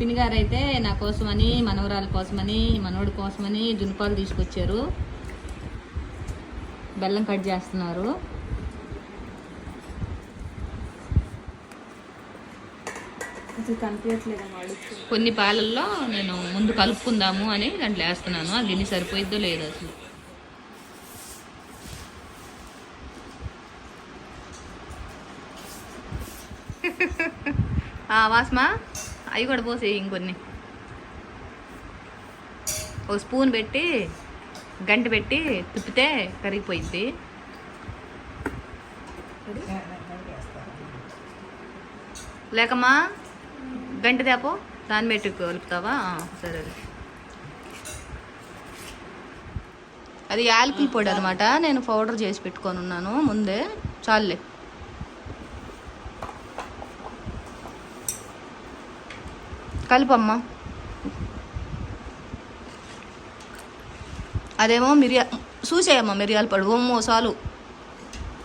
పిన్ని గారు అయితే నా కోసమని మనవరాల కోసమని మనవడి కోసమని జున్పాలు తీసుకొచ్చారు. బెల్లం కట్ చేస్తున్నారు. కొన్ని పాలల్లో నేను ముందు కలుపుకుందాము అని దాంట్లో వేస్తున్నాను. ఆ గిన్నె సరిపోయిద్దో లేదో అసలు. ఆ, వాస్మా? అవి కూడా పోసేయి ఇంకొన్ని. ఒక స్పూన్ పెట్టి గంట పెట్టి తిప్పితే కరిగిపోయిద్ది. లేకమ్మా గంట తేపో దాన్ని పెట్టి కలుపుతావా? సరే అది యాలకుల పొడి అనమాట నేను పౌడర్ చేసి పెట్టుకొని ఉన్నాను ముందే. చాలులే. కలుపమ్మా. అదేమో మిరియా చూసేయమ్మా మిరియాల పొడి. ఓమో చాలు.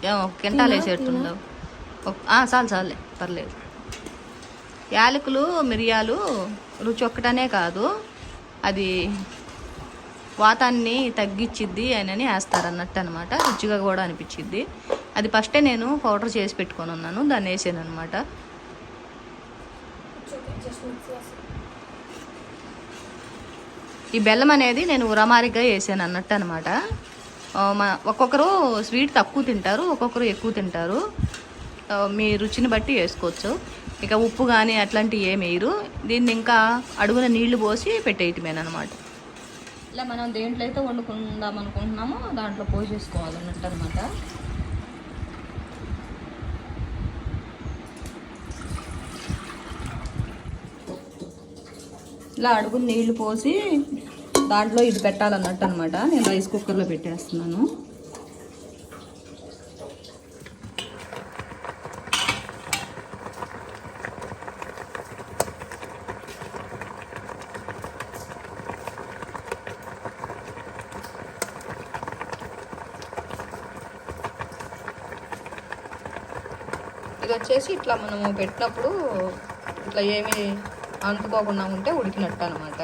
ఏమో కింటాలు ఆ, చాలు చాలులే పర్లేదు. యాలకులు మిరియాలు రుచి ఒక్కటనే కాదు. అది వాతాన్ని తగ్గించిద్ది అని వేస్తారు అన్నట్టు అనమాట రుచిగా కూడా అనిపించిద్ది. అది ఫస్టే నేను పౌడర్ చేసి పెట్టుకొని ఉన్నాను దాన్ని వేసాను అనమాట ఈ బెల్లం అనేది నేను ఉరమారిగా వేసాను అన్నట్టు అనమాట ఒక్కొక్కరు స్వీట్ తక్కువ తింటారు ఒక్కొక్కరు ఎక్కువ తింటారు. మీ రుచిని బట్టి వేసుకోవచ్చు. ఇక ఉప్పు కానీ అట్లాంటివి ఏమి వేయరు. దీన్ని ఇంకా అడుగున నీళ్ళు పోసి పెట్టేయటమేనమాట ఇలా మనం దేంట్లో అయితే వండుకుందాం అనుకుంటున్నామో దాంట్లో పోసేసుకోవాలి అన్నట్టు అనమాట ఇలా అడుగు నీళ్ళు పోసి దాంట్లో ఇది పెట్టాలన్నట్టు అనమాట నేను రైస్ కుక్కర్లో పెట్టేస్తున్నాను. ఇది వచ్చేసి ఇట్లా మనము పెట్టినప్పుడు ఇట్లా ఏమి అంటుకోకుండా ఉంటే ఉడికినట్టు అనమాట